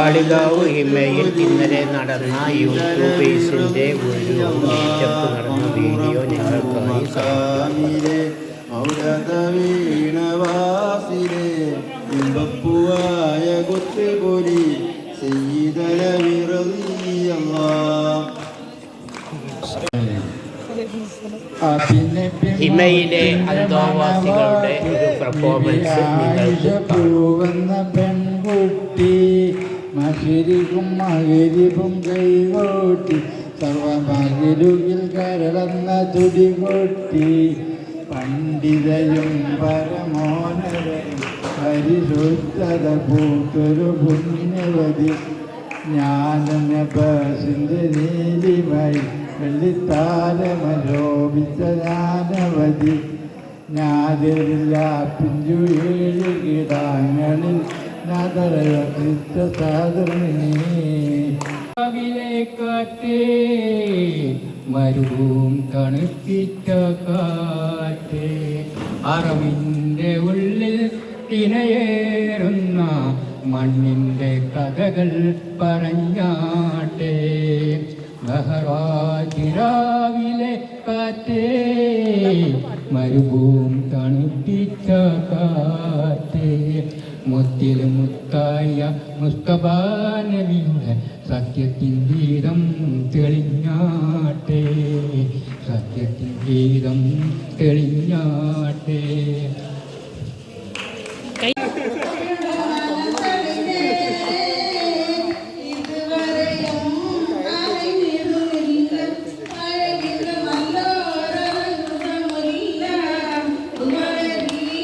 കാളികാവ് ഹിമയിൽ ഇന്നലെ നടന്ന യൂട്യൂബേഴ്സിന്റെ ഒരു മീറ്റപ്പ് നടന്ന വീഡിയോ നിങ്ങൾക്കായി ഇമ്പപ്പുവായ ചെയ്തല വിറതിയല്ല ഹിമയിലെ അന്തോവാസികളുടെ ഒരു പെർഫോമൻസ് നിങ്ങൾക്ക് പെൺകുട്ടി മകരിക്കും മകരിപ്പും കൈകോട്ടി സർവമകിലുകിൽ കരളന്ന തുടികൊട്ടി പണ്ഡിതയും പരമോനരയും പരിശുദ്ധത കൂട്ടൊരു പുണ്യവതി ജ്ഞാനന ബസിന്റെ നീലിമൈ വെള്ളിത്താരമലോപിച്ച ജ്ഞാനവതി ഞാതിരില്ല പിഞ്ചു കിടാങ്ങളിൽ നാദരക്രിസ്ത കാറ്റേ മരുവും തണുപ്പിച്ച കാറ്റേ. അറവിന്റെ ഉള്ളിൽ തിനയേറുന്ന മണ്ണിന്റെ കഥകൾ പറഞ്ഞാട്ടെ. ബഹറാജിരാവിലെ കാറ്റേ മരുഭൂം തണുപ്പിച്ച കാറ്റേ. മുത്തിൽ മുത്തായ മുസ്തബാനവിയുടെ സത്യത്തിൻ ഗീതം തെളിഞ്ഞാട്ടെ. സത്യത്തിൻ ഗീതം തെളിഞ്ഞാട്ടെ.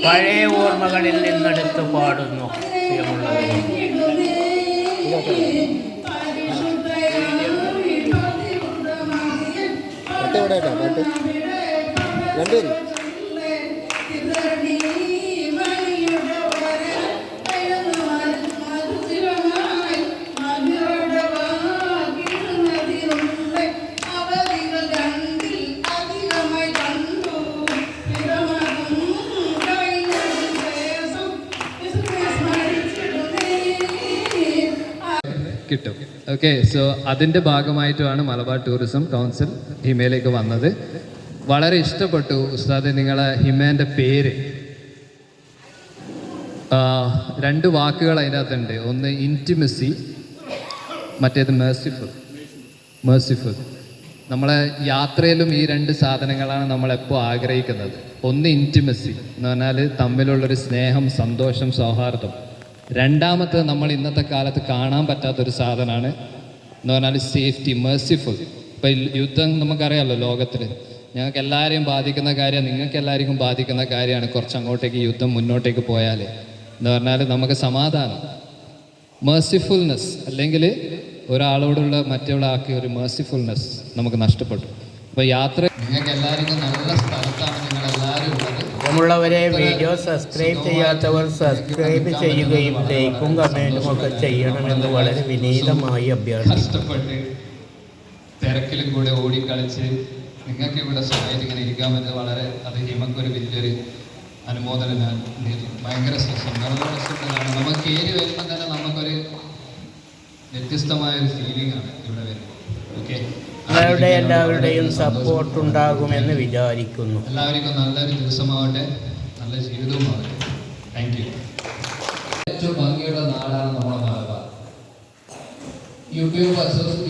പഴയ ഓർമ്മകളിൽ നിന്നെടുത്ത് പാടുന്നു പ്രിയമുള്ളവരെ പാട്ട് കിട്ടും. ഓക്കെ സോ അതിന്റെ ഭാഗമായിട്ടുമാണ് മലബാർ ടൂറിസം കൗൺസിൽ ഹിമയിലേക്ക് വന്നത്. വളരെ ഇഷ്ടപ്പെട്ടു ഉസ്താദ് നിങ്ങളെ ഹിമേന്റെ പേര്. രണ്ട് വാക്കുകൾ അതിന്റെ അകത്തുണ്ട്. ഒന്ന് ഇന്റിമസി മറ്റേത് മേഴ്സിഫുൾ മേഴ്സിഫുൾ നമ്മളെ യാത്രയിലും ഈ രണ്ട് സാധനങ്ങളാണ് നമ്മളെപ്പോൾ ആഗ്രഹിക്കുന്നത്. ഒന്ന് ഇന്റിമസി എന്ന് പറഞ്ഞാൽ തമ്മിലുള്ളൊരു സ്നേഹം സന്തോഷം സൗഹാർദ്ദം. രണ്ടാമത്തെ നമ്മൾ ഇന്നത്തെ കാലത്ത് കാണാൻ പറ്റാത്തൊരു സാധനമാണ് എന്ന് പറഞ്ഞാൽ സേഫ്റ്റി മേഴ്സിഫുൾ ഇപ്പം യുദ്ധം നമുക്കറിയാമല്ലോ ലോകത്തിൽ ഞങ്ങൾക്ക് എല്ലാവരെയും ബാധിക്കുന്ന കാര്യം നിങ്ങൾക്ക് എല്ലാവർക്കും ബാധിക്കുന്ന കാര്യമാണ് കുറച്ച് അങ്ങോട്ടേക്ക് യുദ്ധം മുന്നോട്ടേക്ക് പോയാൽ എന്ന് പറഞ്ഞാൽ നമുക്ക് സമാധാനം. മേഴ്സിഫുൾനെസ് അല്ലെങ്കിൽ ഒരാളോടുള്ള മറ്റുള്ള ആക്കിയ ഒരു മേഴ്സിഫുൾനെസ് നമുക്ക് നഷ്ടപ്പെട്ടു. അപ്പോൾ യാത്ര നിങ്ങൾക്ക് എല്ലാവർക്കും നല്ല പ്രിയമുള്ളവരെ വീഡിയോ സബ്സ്ക്രൈബ് ചെയ്യാത്തവർ സബ്സ്ക്രൈബ് ചെയ്യുകയും ലൈക്കും കമന്റും ഒക്കെ ചെയ്യണമെന്ന് വളരെ വിനീതമായി അഭ്യർത്ഥിക്കുന്നു. കഷ്ടപ്പെട്ട് തിരക്കിലും കൂടെ ഓടിക്കളിച്ച് നിങ്ങൾക്ക് ഇവിടെ സുഖമായിട്ട് ഇങ്ങനെ ഇരിക്കാൻ പറ്റുന്നത് വളരെ അത് ഹിമക്കൊരു വലിയൊരു അനുമോദനം ഭയങ്കര രസമുള്ളതാണ് നമുക്ക് ഏരി വരുമ്പോൾ തന്നെ നമുക്കൊരു വ്യത്യസ്തമായ ഒരു ഫീലിംഗ് ആണ് ഇവിടെ വരുമ്പോൾ ഓക്കെ നിങ്ങളുടെ എല്ലാവരുടെയും സപ്പോർട്ട് ഉണ്ടാകുമെന്ന് വിചാരിക്കുന്നു. എല്ലാവർക്കും നല്ലൊരു ദിവസമാവട്ടെ. നല്ല ജീവിതവുമാവട്ടെ. താങ്ക് യു ഏറ്റവും ഭംഗിയുള്ള നാടാണ് നമ്മുടെ മലബാർ യൂട്യൂബ് അസോസ്